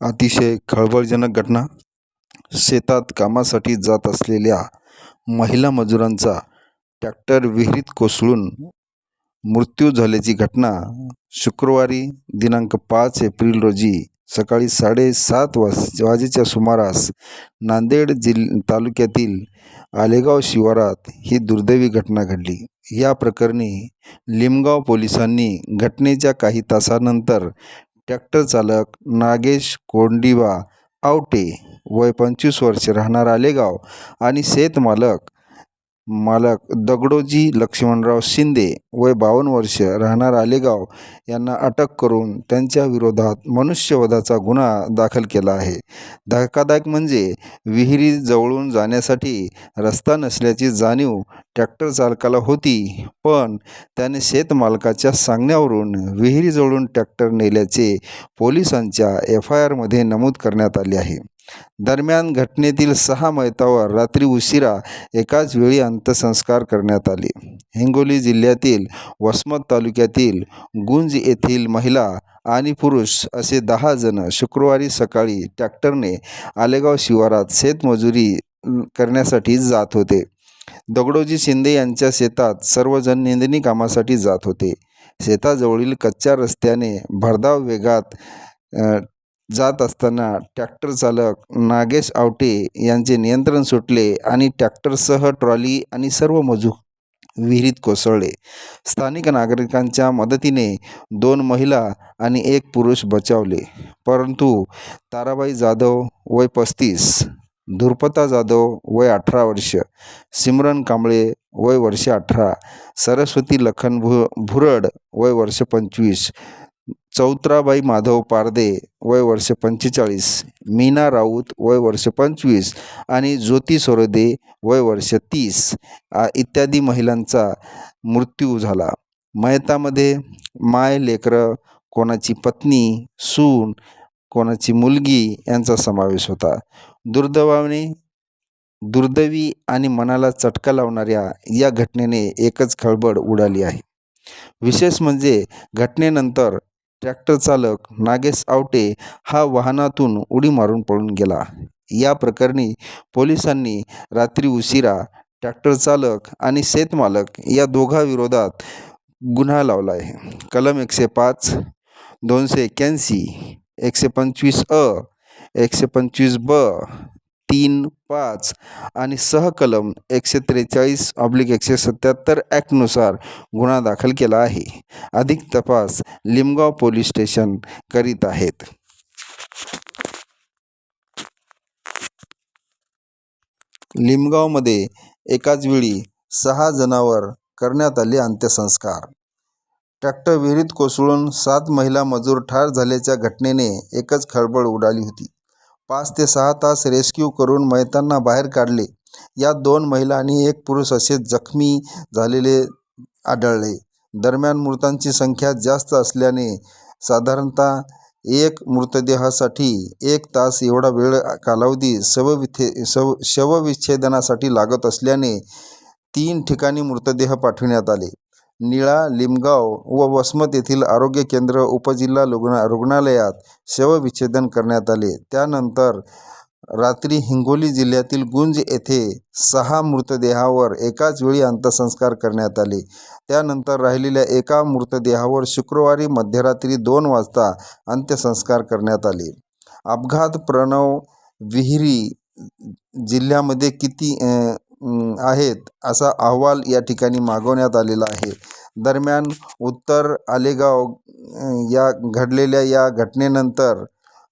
अतिशय खळबळजनक घटना. शेतात कामासाठी जात असलेल्या महिला मजुरांचा ट्रॅक्टर विहिरीत कोसळून मृत्यू झाल्याची घटना शुक्रवारी दिनांक पाच एप्रिल रोजी सकाळी साडेसात वाज वाजेच्या सुमारास नांदेड जिल तालुक्यातील आलेगाव शिवारात ही दुर्दैवी घटना घडली. या प्रकरणी लिमगाव पोलिसांनी घटनेच्या काही तासानंतर ट्रॅक्टर चालक नागेश कोंडिबा आवटे वय पंचवीस वर्षे राहणार आलेगाव आणि शेतमालक मालक दगडोजी लक्ष्मणराव शिंदे वय बावन्न वर्ष राहणार आलेगाव यांना अटक करून त्यांच्या विरोधात मनुष्यवधाचा गुन्हा दाखल केला आहे. धक्कादायक म्हणजे विहिरीजवळून जाण्यासाठी रस्ता नसल्याची जाणीव ट्रॅक्टर चालकाला होती पण त्याने शेतमालकाच्या सांगण्यावरून विहिरीजवळून ट्रॅक्टर नेल्याचे पोलिसांच्या एफ आय आरमध्ये नमूद करण्यात आले आहे. दरम्यान घटनेतील सहा मयतांवर रात्री उशिरा एकाच वेळी अंत्यसंस्कार करण्यात आले. हिंगोली जिल्ह्यातील वसमत तालुक्यातील गुंज येथील महिला आणि पुरुष असे दहा जण शुक्रवारी सकाळी ट्रॅक्टरने आलेगाव शिवारात शेतमजुरी करण्यासाठी जात होते. दगडोजी शिंदे यांच्या शेतात सर्वजण निंदणी कामासाठी जात होते. शेताजवळील कच्च्या रस्त्याने भरधाव वेगात जात असताना ट्रॅक्टर चालक नागेश आवटे यांचे नियंत्रण सुटले आणि ट्रॅक्टरसह ट्रॉली आणि सर्व मजूर विहिरीत कोसळले. स्थानिक नागरिकांच्या मदतीने दोन महिला आणि एक पुरुष बचावले. परंतु ताराबाई जाधव वय पस्तीस धुरपता जाधव वय अठरा वर्ष सिमरन कांबळे वय वर्ष अठरा सरस्वती लखन भु भुरड वय वर्ष पंचवीस चौत्राबाई माधव पारदे वय वर्ष पंचेचाळीस. मीना राऊत वय वर्ष पंचवीस. आणि ज्योती सोरदे वय वर्ष तीस. इत्यादी महिलांचा मृत्यू झाला. मयतामध्ये माय लेकरं कोणाची पत्नी सून कोणाची मुलगी यांचा समावेश होता. दुर्दैवाने दुर्दैवी आणि मनाला चटका लावणाऱ्या या घटनेने एकच खळबळ उडाली आहे. विशेष म्हणजे घटनेनंतर ट्रॅक्टर चालक नागेश आवटे हा वाहनातून उडी मारून पळून गेला. या प्रकरणी पोलिसांनी रात्री उशिरा ट्रॅक्टर चालक आणि शेतमालक या दोघांविरोधात गुन्हा लावला आहे कलम एकशे पाच दोनशे एक्याऐंशी एकशे पंचवीस अ एकशे पंचवीस ब तीन पाच आणि सहकलम एकशे त्रेचाळीस ऑब्लिक एकशे सत्याहत्तर ॲक्टनुसार गुन्हा दाखल केला आहे. अधिक तपास लिमगाव पोलीस स्टेशन करीत आहेत. लिमगावमध्ये एकाच वेळी सहा जणांवर करण्यात आले अंत्यसंस्कार. ट्रॅक्टर विहिरीत कोसळून सात महिला मजूर ठार झाल्याच्या घटनेने एकच खळबळ उडाली होती. पाच ते सहा तास रेस्क्यू करून मयतांना बाहेर काढले. यात दोन महिला आणि एक पुरुष असे जखमी झालेले आढळले. दरम्यान मृतांची संख्या जास्त असल्याने साधारणतः एक मृतदेहासाठी एक तास एवढा वेळ कालावधी शवविथे शव शवविच्छेदनासाठी लागत असल्याने तीन ठिकाणी मृतदेह पाठविण्यात आले. निळा लिमगाव व वसमत येथील आरोग्य केंद्र उपजिल्हा रुग्णा रुग्णालयात शवविच्छेदन करण्यात आले. त्यानंतर रात्री हिंगोली जिल्ह्यातील गुंज येथे सहा मृतदेहावर एकाच वेळी अंत्यसंस्कार करण्यात आले. त्यानंतर राहिलेल्या एका मृतदेहावर शुक्रवारी मध्यरात्री दोन वाजता अंत्यसंस्कार करण्यात आले. अपघात प्रणव विहिरी जिल्ह्यामध्ये किती आहेत असा अहवाल या ठिकाणी मागवण्यात आलेला आहे. दरम्यान उत्तर आलेगाव या घडलेल्या या घटनेनंतर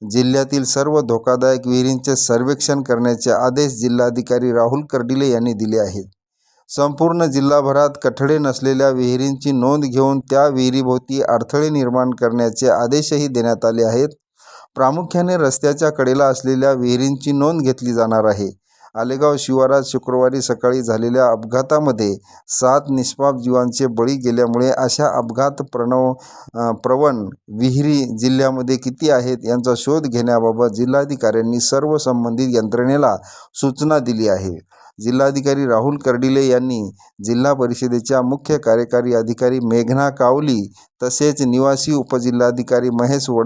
जिल्ह्यातील सर्व धोकादायक विहिरींचे सर्वेक्षण करण्याचे आदेश जिल्हाधिकारी राहुल कर्डिले यांनी दिले आहेत. संपूर्ण जिल्हाभरात कठडे नसलेल्या विहिरींची नोंद घेऊन त्या विहिरीभोवती अडथळे निर्माण करण्याचे आदेशही देण्यात आले आहेत. प्रामुख्याने रस्त्याच्या कडेला असलेल्या विहिरींची नोंद घेतली जाणार आहे. आलेगाव शिवारात शुक्रवारी सकाळी झालेल्या अपघातामध्ये सात निष्पाप जीवांचे बळी गेल्यामुळे अशा अपघात प्रणव प्रवण विहिरी जिल्ह्यामध्ये किती आहेत यांचा शोध घेण्याबाबत जिल्हाधिकाऱ्यांनी सर्व संबंधित यंत्रणेला सूचना दिली आहे. जिल्हाधिकारी राहुल कर्डिले यांनी जिल्हा परिषदेच्या मुख्य कार्यकारी अधिकारी मेघना कावली तसेच निवासी उपजिल्हाधिकारी महेश वड